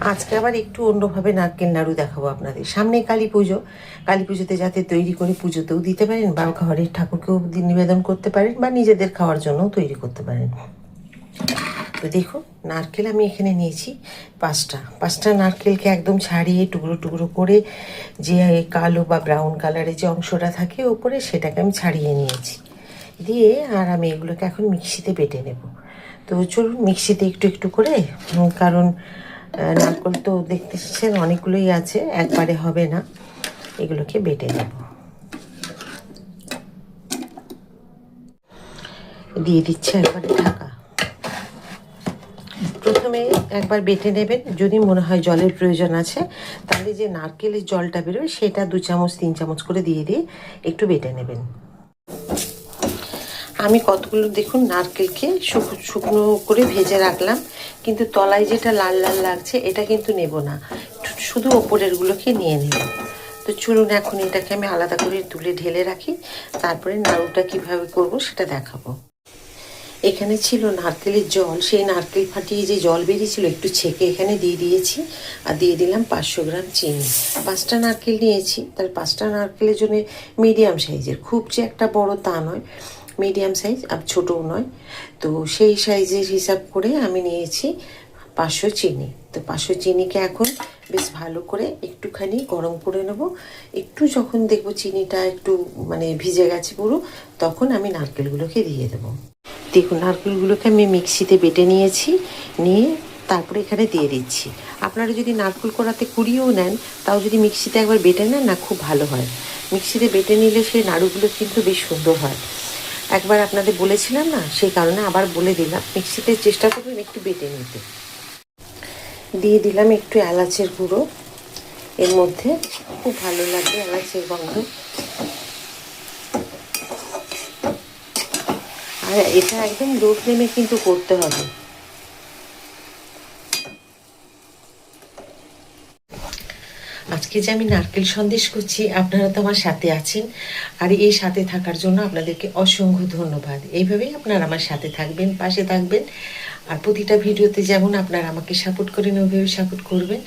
আজকে আবার একটু অন্যভাবে নারকেল নাড়ু দেখাবো আপনাদের। সামনে কালী পুজো। কালী পুজোতে যাতে তৈরি করে পুজোতেও দিতে পারেন বা ঘরের ঠাকুরকেও নিবেদন করতে পারেন বা নিজেদের খাওয়ার জন্যও তৈরি করতে পারেন। তো দেখুন, নারকেল আমি এখানে নিয়েছি পাঁচটা। পাঁচটা নারকেলকে একদম ছাড়িয়ে টুকরো টুকরো করে যে কালো বা ব্রাউন কালারের যে অংশটা থাকে ওপরে সেটাকে আমি ছাড়িয়ে নিয়েছি। দিয়ে আর আমি এগুলোকে এখন মিক্সিতে বেটে নেব। তো চলুন মিক্সিতে একটু একটু করে কারণ নারকেল তো দেখতে পাচ্ছেন অনেকগুলোই আছে, একবারে হবে না। এগুলোকে বেটে নেব। দিয়ে দিচ্ছে একবারে ঢাকা। প্রথমে একবার বেটে নেবেন, যদি মনে হয় জলের প্রয়োজন আছে, তাহলে যে নারকেলের জলটা বেরোয় সেটা দু চামচ, তিন চামচ করে দিয়ে দিয়ে একটু বেটে নেবেন। আমি কতগুলো দেখুন নারকেলকে শুক- শুকনো করে ভেজে রাখলাম, কিন্তু তলায় যেটা লাল লাল লাগছে এটা কিন্তু নেব না। শুধু ওপরেরগুলোকে নিয়ে নেব তো চলুন এখন এটাকে আমি আলাদা করে তুলে ঢেলে রাখি, তারপরে নাড়ুটা কীভাবে করব সেটা দেখাবো। এখানে ছিল নারকেলের জল, সেই নারকেল ফাটিয়ে যে জল বেরিয়েছিল একটু ছেঁকে এখানে দিয়ে দিয়েছি, আর দিয়ে দিলাম পাঁচশো গ্রাম চিনি। পাঁচটা নারকেল নিয়েছি তার পাঁচটা নারকেলের জন্য মিডিয়াম সাইজের, খুব যে একটা বড় তা নয়। মিডিয়াম সাইজ আর ছোটও নয়। তো সেই সাইজের হিসাব করে আমি নিয়েছি পাঁচশো চিনি। তো পাঁচশো চিনিকে এখন বেশ ভালো করে একটুখানি গরম করে নেব। একটু যখন দেখব চিনিটা একটু মানে ভিজে গেছে পুরো, তখন আমি নারকেলগুলোকে দিয়ে দেবো। দেখুন, নারকেলগুলোকে আমি মিক্সিতে বেটে নিয়েছি, নিয়ে তারপরে এখানে দিয়ে দিচ্ছি। আপনারা যদি নারকেল করাতে কুড়িয়েও নেন, তাও যদি মিক্সিতে একবার বেটে নেন, না, খুব ভালো হয়। মিক্সিতে বেটে নিলে সেই নাড়ুগুলো কিন্তু বেশ সুন্দর হয়। একবার আপনাদের বলেছিলাম না, সেই কারণে আবার বলে দিলাম। মিক্সিতে চেষ্টা করবেন একটু বেটে নিতে। দিয়ে দিলাম একটু এলাচের গুঁড়ো। এর মধ্যে খুব ভালো লাগবে এলাচের গন্ধ। আর এটা একদম লো নেমে কিন্তু করতে হবে। আজকে যে আমি নারকেল সন্দেশ করছি, আপনারা তো আমার সাথে আছেন। আর এই সাথে থাকার জন্য আপনাদেরকে অসংখ্য ধন্যবাদ। এইভাবেই আপনারা আমার সাথে থাকবেন, পাশে থাকবেন। আর প্রতিটা ভিডিওতে যেমন আপনারা আমাকে সাপোর্ট করেন ওইভাবে সাপোর্ট করবেন।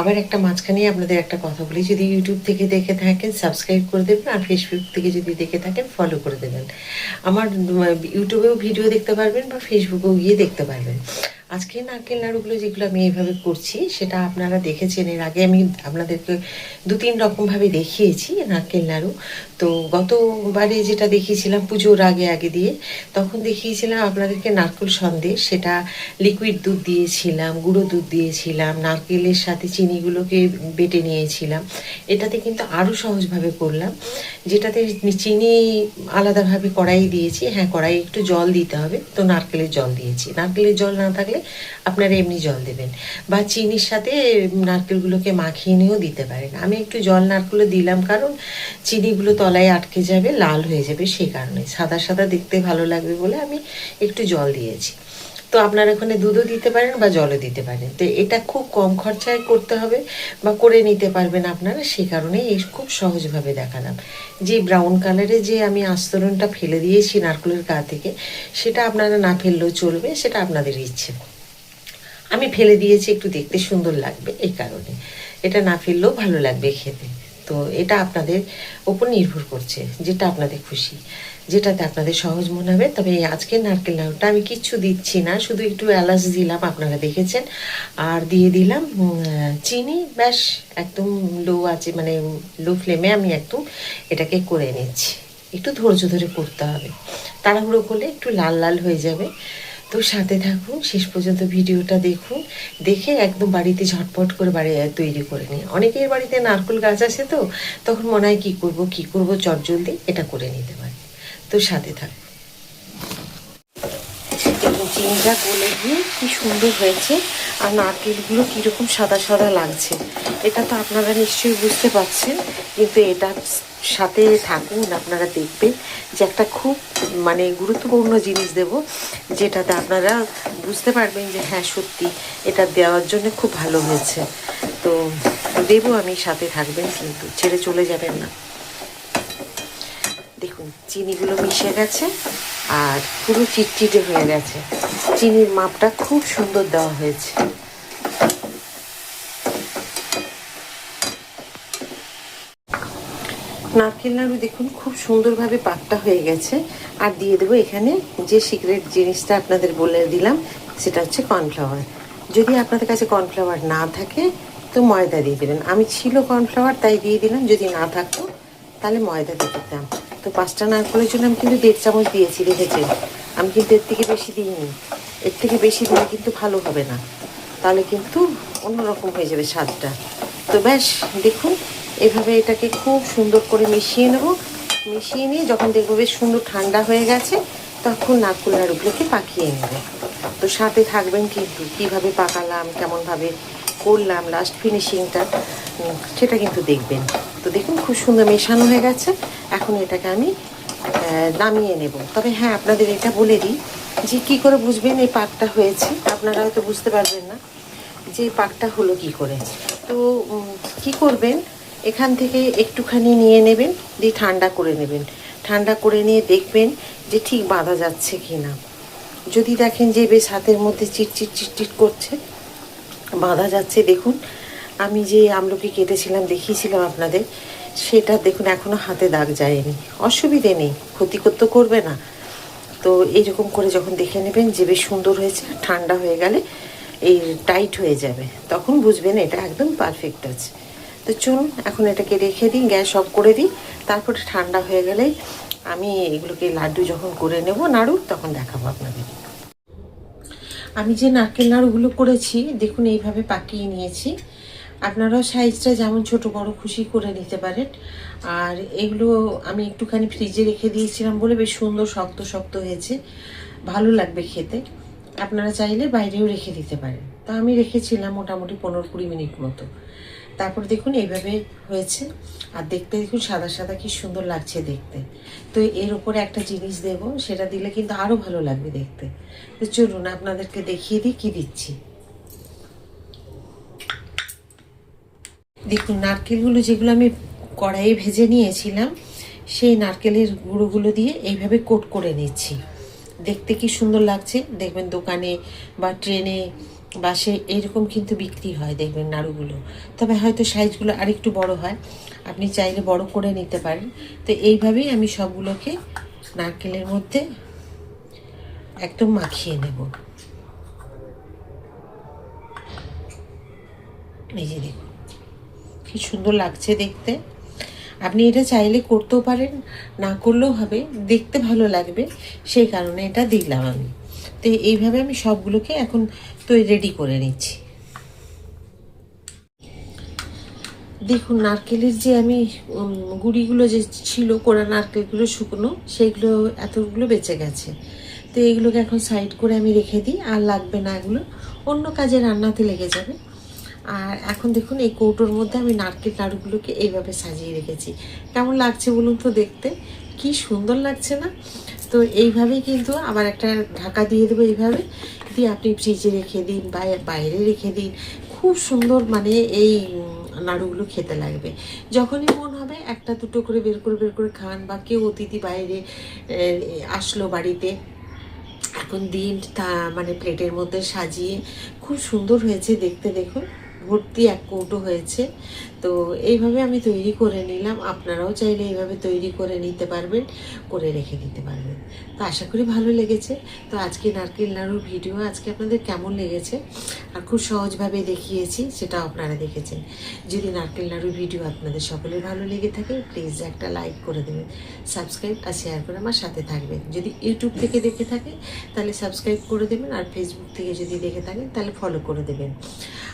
আবার একটা মাঝখানে আপনাদের একটা কথা বলি, যদি ইউটিউব থেকে দেখে থাকেন সাবস্ক্রাইব করে দেবেন, আর ফেসবুক থেকে যদি দেখে থাকেন ফলো করে দেবেন। আমার ইউটিউবেও ভিডিও দেখতে পারবেন বা ফেসবুকেও গিয়ে দেখতে পারবেন। আজকে নারকেল নাড়ুগুলো যেগুলো আমি এইভাবে করছি, সেটা আপনারা দেখেছেন। এর আগে আমি আপনাদেরকে দু তিন রকমভাবে দেখিয়েছি নারকেল নাড়ু তো গতবারে যেটা দেখিয়েছিলাম পুজোর আগে আগে দিয়ে, তখন দেখিয়েছিলাম আপনাদেরকে নারকেল সন্দেশ, সেটা লিকুইড দুধ দিয়েছিলাম, গুঁড়ো দুধ দিয়েছিলাম, নারকেলের সাথে চিনিগুলোকে বেটে নিয়েছিলাম। এটাতে কিন্তু আরও সহজভাবে করলাম। যেটাতে চিনি আলাদাভাবে কড়াই দিয়েছি। হ্যাঁ কড়াই একটু জল দিতে হবে। তো নারকেলের জল দিয়েছি। নারকেলের জল না থাকলে আপনারা এমনি জল দেবেন। বা চিনির সাথে নারকেলগুলোকে মাখিয়ে নিয়েও দিতে পারেন। আমি একটু জল নারকেলও দিলাম কারণ চিনিগুলো তলায় আটকে যাবে, লাল হয়ে যাবে সেই কারণে। সাদা সাদা দেখতে ভালো লাগবে বলে আমি একটু জল দিয়েছি। তো আপনারা ওখানে দুধও দিতে পারেন বা জলও দিতে পারেন। তো এটা খুব কম খরচায় করতে হবে বা করে নিতে পারবেন আপনারা সেই কারণেই এই খুব সহজভাবে দেখালাম। যে ব্রাউন কালারে যে আমি আস্তরণটা ফেলে দিয়েছি নারকেলের গা থেকে, সেটা আপনারা না ফেললেও চলবে, সেটা আপনাদের ইচ্ছে। আমি ফেলে দিয়েছি, একটু দেখতে সুন্দর লাগবে, এই কারণে। এটা না ফেললেও ভালো লাগবে খেতে। তো এটা আপনাদের ওপর নির্ভর করছে, যেটা আপনাদের খুশি। যেটাতে আপনাদের সহজ মনে হবে। তবে এই আজকের নারকেল নাড়ুটা আমি কিচ্ছু দিচ্ছি না, শুধু একটু এলাচ দিলাম, আপনারা দেখেছেন। আর দিয়ে দিলাম চিনি, ব্যাস, একদম লো আছে মানে লো ফ্লেমে আমি একদম এটাকে করে নিচ্ছি। একটু ধৈর্য ধরে করতে হবে। তাড়াহুড়ো করলে একটু লাল লাল হয়ে যাবে। তো সাথে থাকুন, শেষ পর্যন্ত ভিডিওটা দেখুন, দেখে একদম বাড়িতে ঝটপট করে বাড়ি তৈরি করে নিই অনেকের বাড়িতে নারকেল গাছ আছে তো, তখন মনে হয় কী করব কী করব, চটজলদি এটা করে নিতে পারি। তো সাথে থাকুন। চিনিটা গলে গিয়ে কি সুন্দর হয়েছে আর নারকেলগুলো কীরকম সাদা সাদা লাগছে। এটা তো আপনারা নিশ্চয়ই বুঝতে পারছেন, কিন্তু এটা সাথে থাকুন, আপনারা দেখবেন যে একটা খুব মানে গুরুত্বপূর্ণ জিনিস দেব, যেটাতে আপনারা বুঝতে পারবেন যে হ্যাঁ সত্যি এটা দেওয়ার জন্য খুব ভালো হয়েছে। তো দেবো আমি, সাথে থাকবেন কিন্তু ছেড়ে চলে যাবেন না। দেখুন, চিনিগুলো মিশে গেছে আর পুরো চিটচিটে হয়ে গেছে। চিনির মাপটা খুব সুন্দর দেওয়া হয়েছে। নারকেল নাড়ু দেখুন, খুব সুন্দরভাবে পাকটা হয়ে গেছে। আর দিয়ে দেবো এখানে যে সিক্রেট জিনিসটা আপনাদের বলে দিলাম, সেটা হচ্ছে কর্নফ্লাওয়ার যদি আপনাদের কাছে কর্নফ্লাওয়ার না থাকে, তো ময়দা দিয়ে দেবেন। আমি ছিল কর্নফ্লাওয়ার তাই দিয়ে দিলাম। যদি না থাকতো, তাহলে ময়দা দিয়ে দিতাম। তো পাঁচটা নারকেলের জন্য আমি কিন্তু দেড় চামচ দিয়েছি, দেখেছেন? আমি কিন্তু এর থেকে বেশি দিইনি। এর থেকে বেশি দিলে কিন্তু ভালো হবে না। তাহলে কিন্তু অন্যরকম হয়ে যাবে স্বাদটা। তো ব্যাস, দেখুন, এভাবে এটাকে খুব সুন্দর করে মিশিয়ে নেব। মিশিয়ে নিয়ে যখন দেখব বেশ সুন্দর ঠান্ডা হয়ে গেছে, তখন নারকুল নাড়ুগুলোকে পাকিয়ে নেব। তো সাথে থাকবেন কিন্তু কীভাবে পাকালাম, কেমনভাবে করলাম লাস্ট ফিনিশিংটা সেটা কিন্তু দেখবেন। তো দেখুন, খুব সুন্দর মেশানো হয়ে গেছে। এখন এটাকে আমি নামিয়ে নেব। তবে হ্যাঁ আপনাদের এটা বলে দিই যে কী করে বুঝবেন এই পাকটা হয়েছে? আপনারা হয়তো বুঝতে পারবেন না যে পাকটা হলো কি করে। তো কি করবেন? এখান থেকে একটুখানি নিয়ে নেবেন, দিয়ে ঠান্ডা করে নেবেন। ঠান্ডা করে নিয়ে দেখবেন যে ঠিক বাঁধা যাচ্ছে কি না যদি দেখেন যে বেশ হাতের মধ্যে চিটচিট চিটচিট করছে, বাঁধা যাচ্ছে। দেখুন, আমি যে আমলকি কেটেছিলাম, দেখিয়েছিলাম আপনাদের। সেটা দেখুন, এখনও হাতে দাগ যায়নি। অসুবিধে নেই, ক্ষতি করতে করবে না। তো এইরকম করে যখন দেখে নেবেন যে বেশ সুন্দর হয়েছে, ঠান্ডা হয়ে গেলে এই টাইট হয়ে যাবে। তখন বুঝবেন এটা একদম পারফেক্ট আছে। তো চলুন, এখন এটাকে রেখে দিই, গ্যাস অফ করে দিই। তারপরে ঠান্ডা হয়ে গেলে আমি এগুলোকে লাড্ডু যখন করে নেব, নাড়ু, তখন দেখাবো আপনাদের। আমি যে নারকেল নাড়ুগুলো করেছি, দেখুন এইভাবে পাকিয়ে নিয়েছি। আপনারাও সাইজটা যেমন ছোট বড় খুশি করে নিতে পারেন। আর এগুলো আমি একটুখানি ফ্রিজে রেখে দিয়েছিলাম বলে বেশ সুন্দর শক্ত শক্ত হয়েছে। ভালো লাগবে খেতে। আপনারা চাইলে বাইরেও রেখে দিতে পারেন। তা আমি রেখেছিলাম মোটামুটি পনেরো কুড়ি মিনিট মতো। তারপর দেখুন এইভাবে হয়েছে। আর দেখতে দেখুন সাদা সাদা কি সুন্দর লাগছে দেখতে। তো এর উপরে একটা জিনিস দেব, সেটা দিলে কিন্তু আরও ভালো লাগবে দেখতে। তো চলুন আপনাদেরকে দেখিয়ে দিই কী দিচ্ছি। দেখুন, নারকেলগুলো যেগুলো আমি কড়াইয়ে ভেজে নিয়েছিলাম, সেই নারকেলের গুঁড়োগুলো দিয়ে এইভাবে কোট করে নিচ্ছি। দেখতে কি সুন্দর লাগছে। দেখবেন দোকানে বা ট্রেনে বাসে এইরকম কিন্তু বিক্রি হয়, দেখবেন নাড়ুগুলো। তবে হয়তো সাইজগুলো আরেকটু বড় হয়, আপনি চাইলে বড় করে নিতে পারেন। তো এইভাবেই আমি সবগুলোকে নারকেলের মধ্যে একদম মাখিয়ে নেব। এই যে দেখুন। কি সুন্দর লাগছে দেখতে। আপনি এটা চাইলে করতেও পারেন, না করলেও হবে, দেখতে ভালো লাগবে, সেই কারণে এটা দিলাম আমি। তো এইভাবে আমি সবগুলোকে এখন তৈরি রেডি করে নিচ্ছি। দেখুন, নারকেলের যে আমি গুড়িগুলো যে ছিল কোড়া নারকেলগুলো শুকনো, সেইগুলো, এতগুলো বেঁচে গেছে। তো এইগুলোকে এখন সাইড করে আমি রেখে দিই, আর লাগবে না এগুলো। অন্য কাজে রান্নাতে লেগে যাবে। আর এখন দেখুন এই কৌটোর মধ্যে আমি নারকেল নাড়ুগুলোকে এইভাবে সাজিয়ে রেখেছি। কেমন লাগছে বলুন তো দেখতে? কি সুন্দর লাগছে না? তো এইভাবেই কিন্তু আবার একটা ঢাকা দিয়ে দেবো এইভাবে। দিয়ে আপনি ফ্রিজে রেখে দিন বা বাইরে রেখে দিন। খুব সুন্দর মানে এই নাড়ুগুলো খেতে লাগবে। যখনই মন হবে একটা দুটো করে বের করে বের করে খান বা কেউ অতিথি বাইরে আসলো বাড়িতে, এখন দিন তা মানে প্লেটের মধ্যে সাজিয়ে খুব সুন্দর হয়েছে দেখতে দেখুন। ভর্তি এক কৌটো হয়েছে। তো এইভাবে আমি তৈরি করে নিলাম। আপনারাও চাইলে এইভাবে তৈরি করে নিতে পারবেন, করে রেখে দিতে পারবেন। তো আশা করি ভালো লেগেছে। তো আজকে নারকেল নাড়ুর ভিডিও, আজকে আপনাদের কেমন লেগেছে? আর খুব সহজভাবে দেখিয়েছি সেটা আপনারা দেখেছেন। যদি নারকেল নাড়ুর ভিডিও আপনাদের সকলের ভালো লেগে থাকে প্লিজ একটা লাইক করে দেবেন সাবস্ক্রাইব আর শেয়ার করে আমার সাথে থাকবেন। যদি ইউটিউব থেকে দেখে থাকে, তাহলে সাবস্ক্রাইব করে দেবেন, আর ফেসবুক থেকে যদি দেখে থাকেন, তাহলে ফলো করে দেবেন।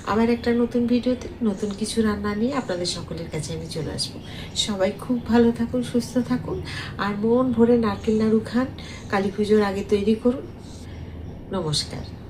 আবার একটা নতুন ভিডিওতে নতুন কিছু রান্না নিয়ে আপনাদের সকলের কাছে আমি চলে আসব। সবাই খুব ভালো থাকুন, সুস্থ থাকুন, আর মন ভরে নারকেল নাড়ু খান, কালী পুজোর আগে তৈরি করুন। নমস্কার।